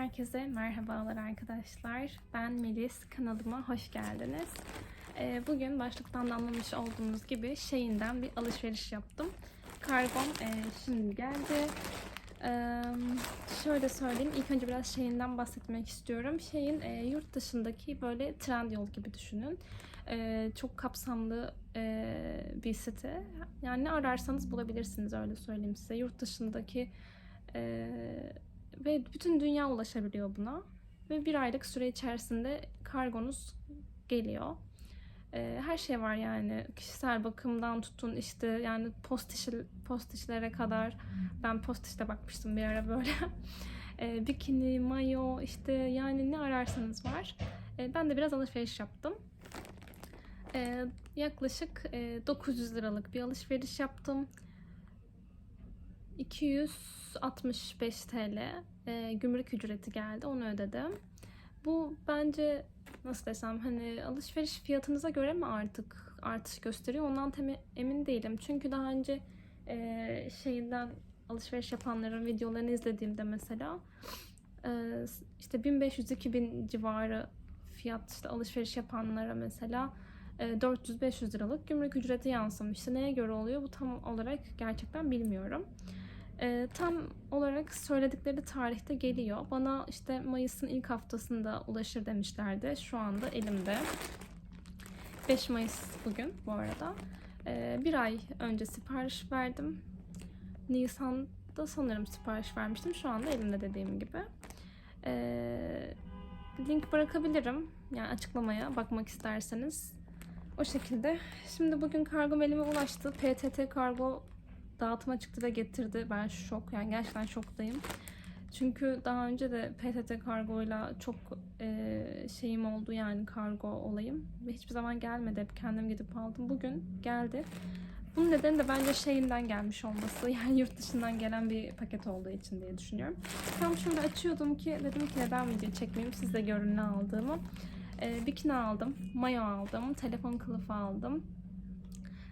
Herkese merhabalar arkadaşlar. Ben Melis. Kanalıma hoş geldiniz. Ee, Bugün başlıktan da anlamış olduğunuz gibi Shein'den bir alışveriş yaptım. Kargom e, şimdi geldi. Ee, Şöyle söyleyeyim. İlk önce biraz Shein'den bahsetmek istiyorum. Shein e, yurt dışındaki böyle Trendyol gibi düşünün. Ee, Çok kapsamlı e, bir site. Yani ne ararsanız bulabilirsiniz öyle söyleyeyim size. Yurt dışındaki ve bütün dünya ulaşabiliyor buna. Ve bir aylık süre içerisinde kargonuz geliyor. Ee, her şey var yani kişisel bakımdan tutun işte yani post işi, post işlere kadar ben post işte bakmıştım bir ara böyle Ee, bikini, mayo işte yani ne ararsanız var. Ee, ben de biraz alışveriş yaptım. Ee, yaklaşık e, 900 liralık bir alışveriş yaptım. 265 TL e, gümrük ücreti geldi. Onu ödedim. Bu bence nasıl desem hani alışveriş fiyatınıza göre mi artık artış gösteriyor? Ondan emin değilim. Çünkü daha önce e, şeyinden alışveriş yapanların videolarını izlediğimde mesela e, işte 1500-2000 civarı fiyat işte alışveriş yapanlara mesela 400-500 liralık gümrük ücreti yansımıştı. Neye göre oluyor? Bu tam olarak gerçekten bilmiyorum. E, tam olarak söyledikleri tarihte geliyor. Bana işte Mayıs'ın ilk haftasında ulaşır demişlerdi. Şu anda elimde. 5 Mayıs bugün bu arada. E, bir ay önce sipariş verdim. Nisan'da sanırım sipariş vermiştim. Şu anda elimde dediğim gibi. Link bırakabilirim. Yani açıklamaya bakmak isterseniz. O şekilde. Şimdi bugün kargom elime ulaştı. PTT kargo dağıtıma çıktı ve getirdi. Ben şok. Yani gerçekten şoktayım. Çünkü daha önce de PTT kargoyla çok e, şeyim oldu yani kargo olayım. Ve hiçbir zaman gelmedi. Hep kendim gidip aldım. Bugün geldi. Bunun nedeni de bence şeyinden gelmiş olması. Yani yurt dışından gelen bir paket olduğu için diye düşünüyorum. Tam şöyle açıyordum ki dedim ki neden video çekmeyeyim siz de görün ne aldığımı. E, bikini aldım. Mayo aldım. Telefon kılıfı aldım.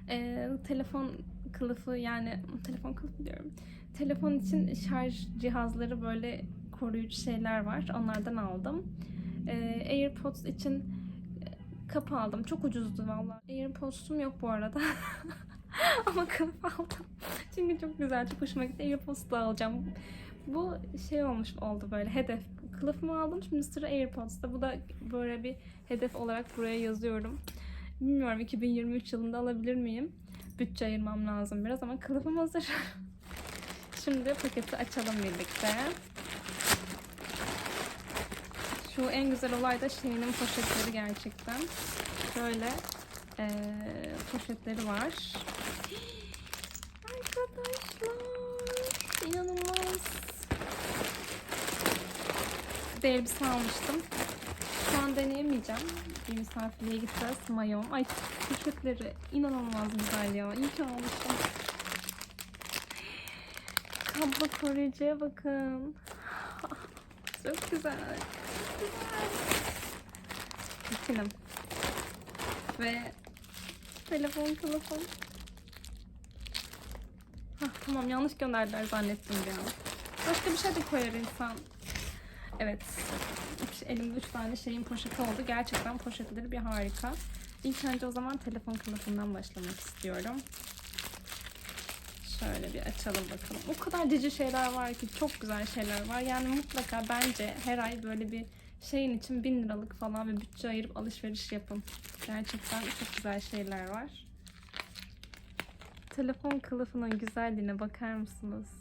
E, telefon kılıfı yani telefon kılıfı diyorum. Telefon için şarj cihazları böyle koruyucu şeyler var. Onlardan aldım. Ee, AirPods için e, kapı aldım. Çok ucuzdu valla. AirPods'um yok bu arada. Ama kapı aldım. Çünkü çok güzel, çok hoşuma gitti. AirPods da alacağım. Bu şey olmuş oldu böyle hedef. Kılıfımı aldım. Şimdi sıra AirPods'ta. Bu da böyle bir hedef olarak buraya yazıyorum. Bilmiyorum 2023 yılında alabilir miyim? bütçe ayırmam lazım biraz ama kılıfım hazır. Şimdi paketi açalım birlikte. Şu en güzel olay da Shein'in poşetleri gerçekten. Şöyle eee, poşetleri var. Arkadaşlar inanılmaz. Bir elbise almıştım. Şu an deneyemeyeceğim. Bir misafirliğe gideceğiz. Mayom. Ay poşetleri inanılmaz güzel ya. İyi ki almışım. Kablo koruyucuya bakın. Çok güzel. Güzel. Bikinim. Ve telefon kılıfım. Hah, tamam yanlış gönderdiler zannettim ya. Başka bir şey de koyar insan. Evet. Elimde 3 tane şeyin poşeti oldu. Gerçekten poşetleri bir harika. İlk önce o zaman telefon kılıfından başlamak istiyorum. Şöyle bir açalım bakalım. O kadar cici şeyler var ki çok güzel şeyler var. Yani mutlaka bence her ay böyle bir şeyin için 1000 liralık falan bir bütçe ayırıp alışveriş yapın. Gerçekten çok güzel şeyler var. Telefon kılıfının güzelliğine bakar mısınız?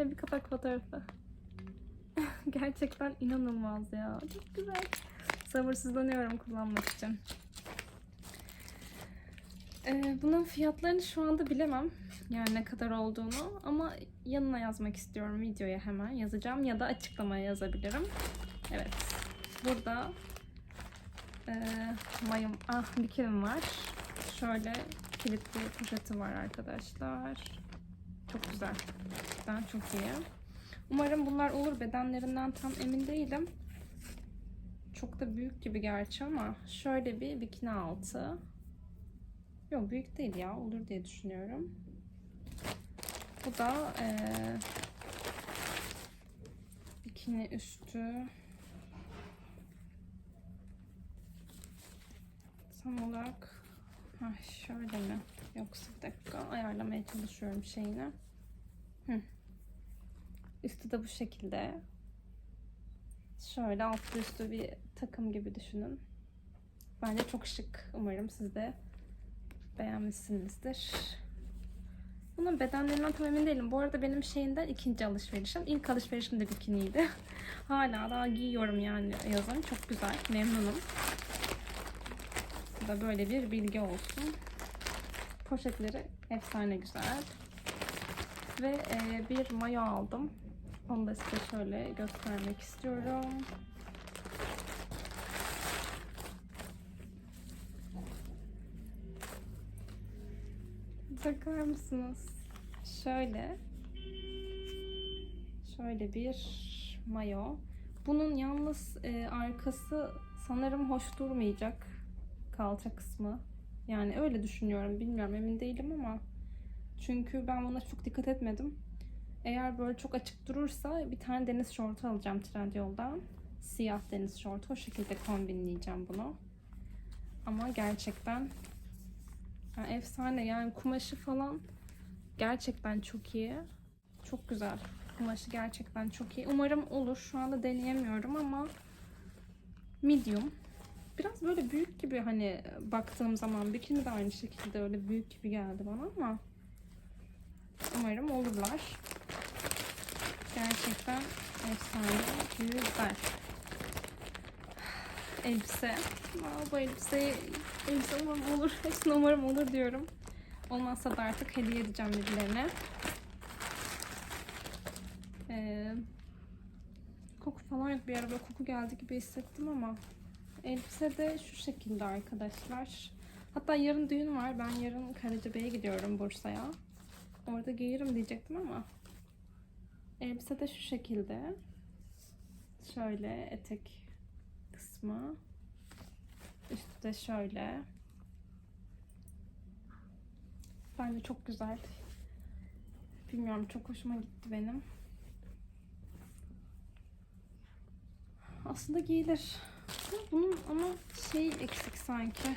Şöyle bir kapak fotoğrafı. Gerçekten inanılmaz ya. Çok güzel. Sabırsızlanıyorum kullanmak için. Ee, bunun fiyatlarını şu anda bilemem. Yani ne kadar olduğunu. Ama yanına yazmak istiyorum videoya hemen yazacağım. Ya da açıklamaya yazabilirim. Evet. Burada e, mayım, ah bikinim var. Şöyle kilitli poşeti var arkadaşlar. Çok güzel. Gerçekten çok iyi. Umarım bunlar olur. Bedenlerinden tam emin değilim. Çok da büyük gibi gerçi ama şöyle bir bikini altı. Yok büyük değil ya. Olur diye düşünüyorum. Bu da eee, bikini üstü. Tam olarak ha şöyle mi? Yoksa bir dakika ayarlamaya çalışıyorum şeyini. Hı. Üstü de bu şekilde. Şöyle altlı üstü bir takım gibi düşünün. Bence çok şık. Umarım siz de beğenmişsinizdir. Bunun bedenlerinden tam emin değilim. Bu arada benim şeyinden ikinci alışverişim. İlk alışverişim de bikiniydi. Hala daha giyiyorum yani yazın. Çok güzel. Memnunum. Bu da böyle bir bilgi olsun. Poşetleri efsane güzel. Ve e, bir mayo aldım. Onu da size şöyle göstermek istiyorum. Bakar mısınız? Şöyle. Şöyle bir mayo. Bunun yalnız e, arkası sanırım hoş durmayacak. Kalça kısmı. Yani öyle düşünüyorum. Bilmiyorum emin değilim ama. Çünkü ben buna çok dikkat etmedim. Eğer böyle çok açık durursa bir tane deniz şortu alacağım Trendyol'dan. Siyah deniz şortu. O şekilde kombinleyeceğim bunu. Ama gerçekten yani efsane yani kumaşı falan gerçekten çok iyi. Çok güzel. Kumaşı gerçekten çok iyi. Umarım olur. Şu anda deneyemiyorum ama medium. Biraz böyle büyük gibi hani baktığım zaman bikini de aynı şekilde öyle büyük gibi geldi bana ama umarım olurlar. Gerçekten efsane güzel. Elbise. Aa, bu elbise, elbise umarım olur. Hepsine umarım olur diyorum. Olmazsa da artık hediye edeceğim birilerine. Ee, koku falan yok. Bir ara böyle koku geldi gibi hissettim ama elbise de şu şekilde arkadaşlar. Hatta yarın düğün var. Ben yarın Karacabey'e gidiyorum Bursa'ya. Orada giyerim diyecektim ama elbise de şu şekilde. Şöyle etek kısmı. Üstü de şöyle. Bence çok güzel. Bilmiyorum çok hoşuma gitti benim. Aslında giyilir. Bunun ama şey eksik sanki.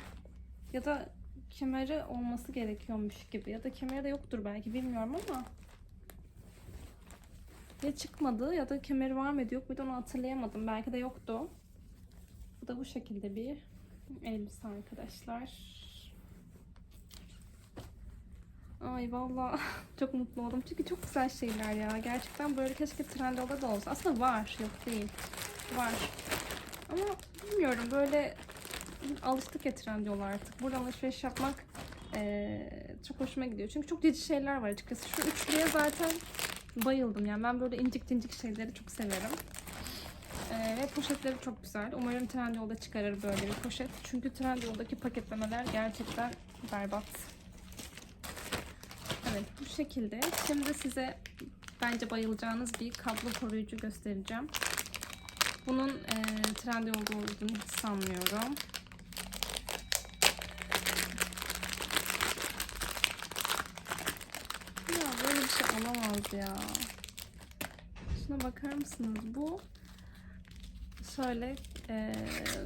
Ya da kemeri olması gerekiyormuş gibi. Ya da kemeri de yoktur belki bilmiyorum ama. Ya çıkmadı ya da kemeri var mıydı yok muydu onu hatırlayamadım. Belki de yoktu. Bu da bu şekilde bir elbise arkadaşlar. Ay valla çok mutlu oldum. Çünkü çok güzel şeyler ya. Gerçekten böyle keşke Trendyol'da da olsa. Aslında var. Yok değil. Var. Ama bilmiyorum böyle alıştık ya Trendyol'a artık. Buradan alışveriş yapmak eee, çok hoşuma gidiyor. Çünkü çok cici şeyler var açıkçası. Şu üçlüye zaten bayıldım. Yani ben böyle incik incik şeyleri çok severim. Ee, ve poşetleri çok güzel. Umarım Trendyol'da çıkarır böyle bir poşet. Çünkü Trendyol'daki paketlemeler gerçekten berbat. Evet bu şekilde. Şimdi size bence bayılacağınız bir kablo koruyucu göstereceğim. Bunun e, Trendyol'da olduğunu hiç sanmıyorum. Ya böyle bir şey olamaz ya. Şuna bakar mısınız? Bu şöyle e,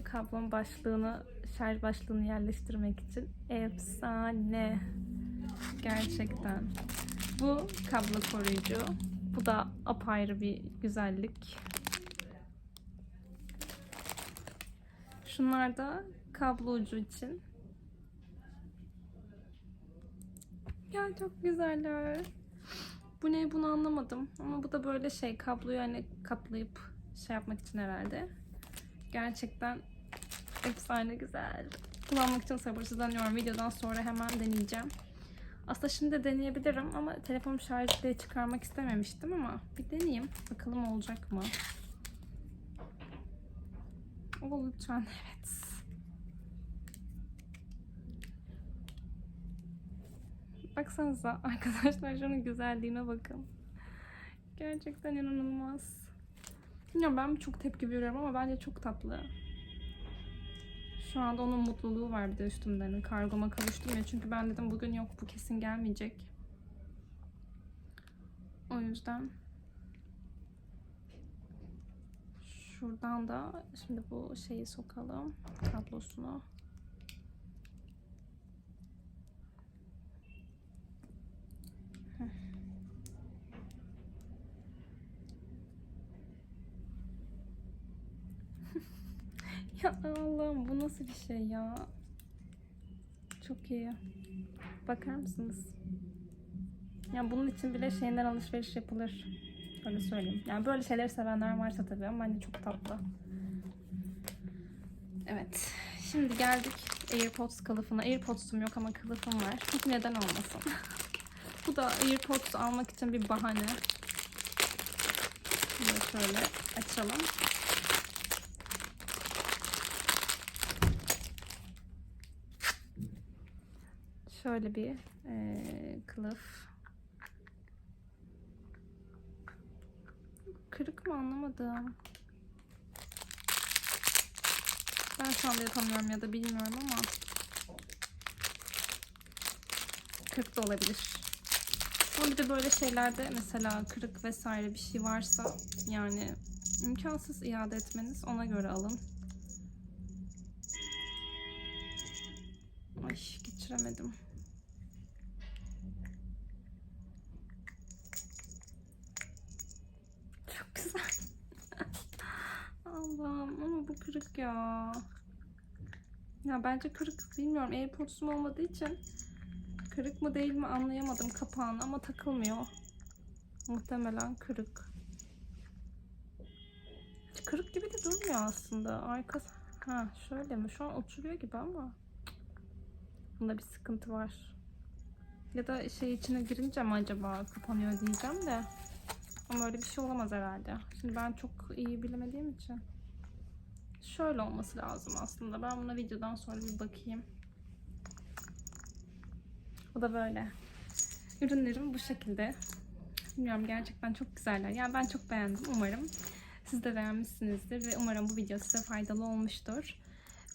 kablon başlığını, şarj başlığını yerleştirmek için efsane. Gerçekten. Bu kablo koruyucu. Bu da apayrı bir güzellik. Şunlar da kablo ucu için. Ya çok güzeller. Bu ne bunu anlamadım. Ama bu da böyle şey kabloyu hani katlayıp şey yapmak için herhalde. Gerçekten efsane güzel. Kullanmak için sabırsızlanıyorum. Videodan sonra hemen deneyeceğim. Aslında şimdi de deneyebilirim ama telefonu şarj diye çıkarmak istememiştim ama bir deneyeyim. Bakalım olacak mı? O lütfen evet. Baksanıza arkadaşlar şunun güzelliğine bakın. Gerçekten inanılmaz. Bilmiyorum ben çok tepki veriyorum ama bence çok tatlı. Şu anda onun mutluluğu var bir de üstümde. Hani kargoma kavuştum ya. Çünkü ben dedim bugün yok bu kesin gelmeyecek. O yüzden Şuradan da şimdi bu şeyi sokalım. Kablosunu. Ya Allah'ım bu nasıl bir şey ya? Çok iyi. Bakar mısınız? Yani bunun için bile şeyden alışveriş yapılır. Öyle söyleyeyim. Yani böyle şeyleri sevenler varsa tabii ama bence çok tatlı. Evet. Şimdi geldik AirPods kılıfına. AirPods'um yok ama kılıfım var. Çünkü neden olmasın? Bu da AirPods almak için bir bahane. Da şöyle açalım. Şöyle bir eee, kılıf. Kırık mı anlamadım. Ben şu anda yapamıyorum ya da bilmiyorum ama kırık da olabilir. Ama bir de böyle şeylerde mesela kırık vesaire bir şey varsa yani imkansız iade etmeniz ona göre alın. Ay geçiremedim. Çok güzel. Allah'ım ama bu kırık ya. Ya bence kırık bilmiyorum. AirPods'um olmadığı için kırık mı değil mi anlayamadım kapağını ama takılmıyor. Muhtemelen kırık. Kırık gibi de durmuyor aslında. Arka ha şöyle mi? Şu an oturuyor gibi ama bunda bir sıkıntı var. Ya da şey içine girince mi acaba kapanıyor diyeceğim de. Ama öyle bir şey olamaz herhalde. Şimdi ben çok iyi bilemediğim için. Şöyle olması lazım aslında. Ben buna videodan sonra bir bakayım. O da böyle. Ürünlerim bu şekilde. Bilmiyorum gerçekten çok güzeller. Yani ben çok beğendim umarım. Siz de beğenmişsinizdir ve umarım bu video size faydalı olmuştur.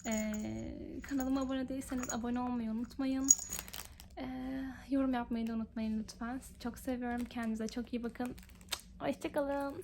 Ee, kanalıma abone değilseniz abone olmayı unutmayın. Ee, yorum yapmayı da unutmayın lütfen. Sizi çok seviyorum. Kendinize çok iyi bakın. Hoşçakalın.